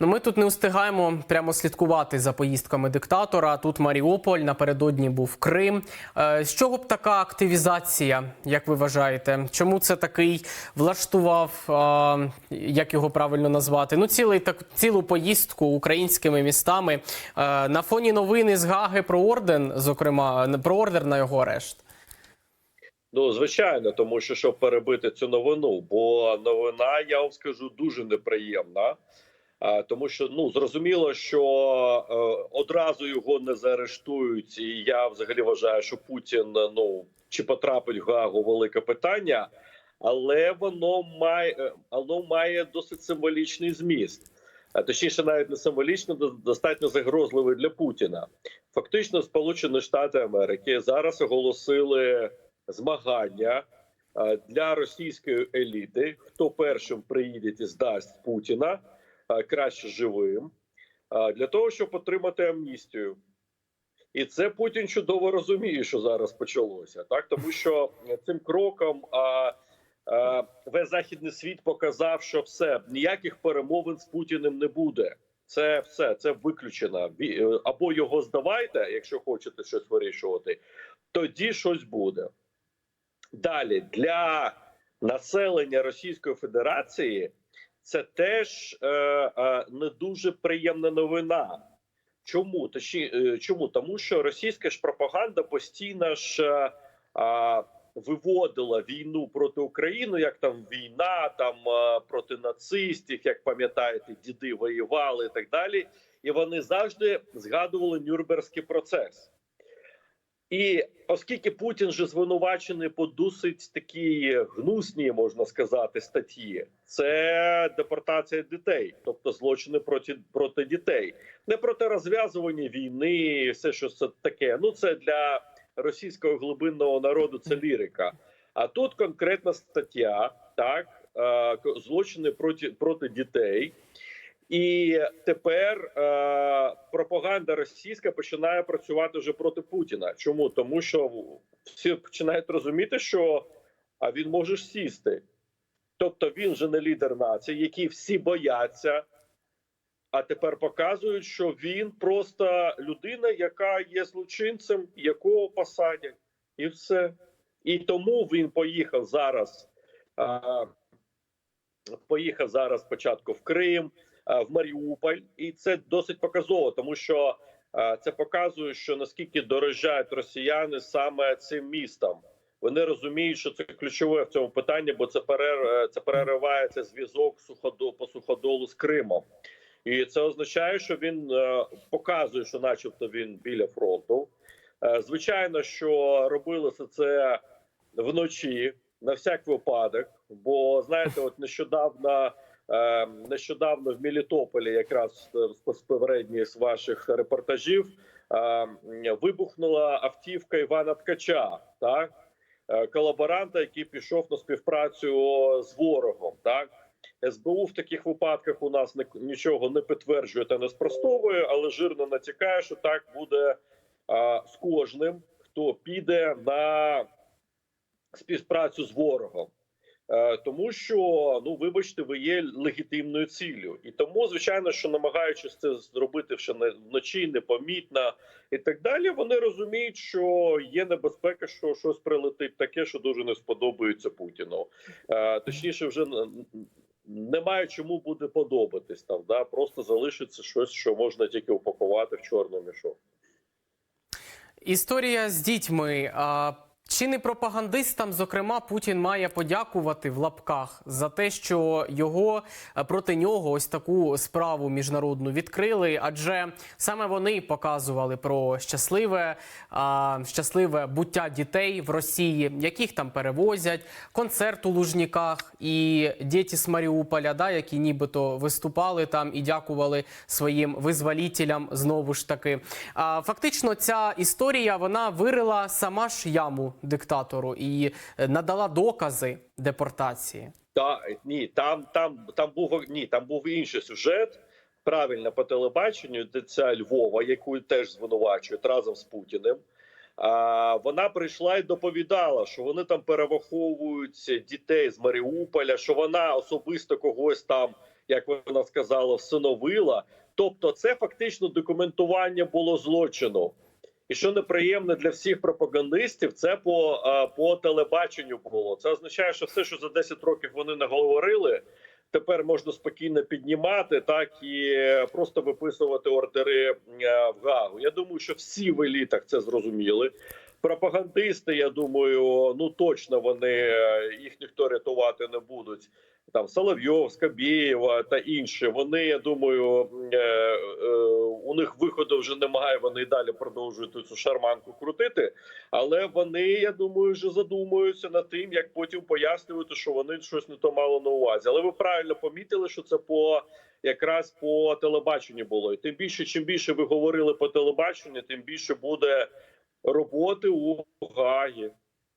Ну, ми тут не встигаємо прямо слідкувати за поїздками диктатора. Тут Маріуполь, напередодні був Крим. Е, З чого б така активізація, як ви вважаєте? Чому це такий влаштував, як його правильно назвати? Ну, цілий так цілу поїздку українськими містами Е, на фоні новини з Гаги про орден, зокрема про ордер на його арешт. Ну, звичайно, тому що щоб перебити цю новину, бо новина, я вам скажу, дуже неприємна. Тому що ну зрозуміло, що е, одразу його не заарештують, і я взагалі вважаю, що Путін ну чи потрапить в Гагу велике питання, але воно має е, воно має досить символічний зміст. Точніше, навіть не символічно, до- достатньо загрозливий для Путіна. Фактично, Сполучені Штати Америки зараз оголосили змагання е, для російської еліти. Хто першим приїде і здасть Путіна краще живим, е, для того, щоб отримати амністію. І це Путін чудово розуміє, що зараз почалося, так тому що цим кроком а, а, весь західний світ показав, що все ніяких перемовин з Путіним не буде. Це все це виключено. Е, Або його здавайте, якщо хочете щось вирішувати, тоді щось буде. Далі для населення Російської Федерації це теж е, е, не дуже приємна новина. Чому Точні, е, чому? Тому що російська ж пропаганда постійно ж е, а, виводила війну проти України, як там війна, там е, проти нацистів, як пам'ятаєте, діди воювали і так далі. І вони завжди згадували Нюрнберзький процес. І оскільки Путін же звинувачений по досить такій гнусній, можна сказати, статті, це депортація дітей, тобто злочини проти проти дітей, не проти розв'язування війни, все що це таке. Ну це для російського глибинного народу це лірика. А тут конкретна стаття, так е, злочини проти проти дітей. І тепер е, пропаганда російська починає працювати вже проти Путіна. Чому? Тому що всі починають розуміти, що а він може сісти. Тобто він же не лідер нації, який всі бояться. А тепер показують, що він просто людина, яка є злочинцем, якого посадять, і все. І тому він поїхав зараз. А, поїхав зараз спочатку в Крим, а, в Маріуполь, і це досить показово, тому що а, це показує, що наскільки дорожають росіяни саме цим містом. Вони розуміють, що це ключове в цьому питанні, бо це перер... е, це переривається зв'язок суходол по суходолу з Кримом. І це означає, що він е, показує, що, начебто, він біля фронту. Е, звичайно, що робилося це вночі на всяк випадок. Бо знаєте, от нещодавно, нещодавно в Мелітополі, якраз з попередньої з ваших репортажів, вибухнула автівка Івана Ткача, так колаборанта, який пішов на співпрацю з ворогом, так. СБУ в таких випадках у нас нічого не підтверджує та не спростовує, але жирно натякає, що так буде а, з кожним, хто піде на співпрацю з ворогом. Е, Тому що, ну вибачте, ви є легітимною ціллю, і тому, звичайно, що намагаючись це зробити ще вночі, непомітно і так далі, вони розуміють, що є небезпека, що щось прилетить таке, що дуже не сподобається Путіну. Е, Точніше, вже немає чому буде подобатись там. Да? Просто залишиться щось, що можна тільки упакувати в чорний мішок. Історія з дітьми. Чи не пропагандистам, зокрема, Путін має подякувати в лапках за те, що його е, проти нього ось таку справу міжнародну відкрили? Адже саме вони показували про щасливе, а, щасливе буття дітей в Росії, яких там перевозять, концерт у Лужніках і діти з Маріуполя, да, які нібито виступали там і дякували своїм визволітелям знову ж таки. А, фактично, ця історія вона вирила сама ж яму диктатору і е, надала докази депортації. Та ні, там там там був ні, там був інший сюжет. Правильно по телебаченню, де ця Львова, яку теж звинувачують разом з Путіним. А, вона прийшла і доповідала, що вони там переваховують дітей з Маріуполя, що вона особисто когось там як вона сказала, всиновила. Тобто, це фактично документування було злочину. І що неприємно для всіх пропагандистів, це по, е, по телебаченню було. Це означає, що все, що за 10 років вони не говорили, тепер можна спокійно піднімати, так і просто виписувати ордери е, в Гагу. Я думаю, що всі в елітах це зрозуміли. Пропагандисти, я думаю, ну точно вони е, їх ніхто рятувати не будуть. Там Соловйов, Скабєєва та інші. Вони, я думаю, е, е, у них виходу вже немає. Вони і далі продовжують цю шарманку крутити. Але вони, я думаю, вже задумуються над тим, як потім пояснювати, що вони щось не то мали на увазі. Але ви правильно помітили, що це по якраз по телебаченню було. І тим більше, чим більше ви говорили по телебаченню, тим більше буде роботи у Гагі.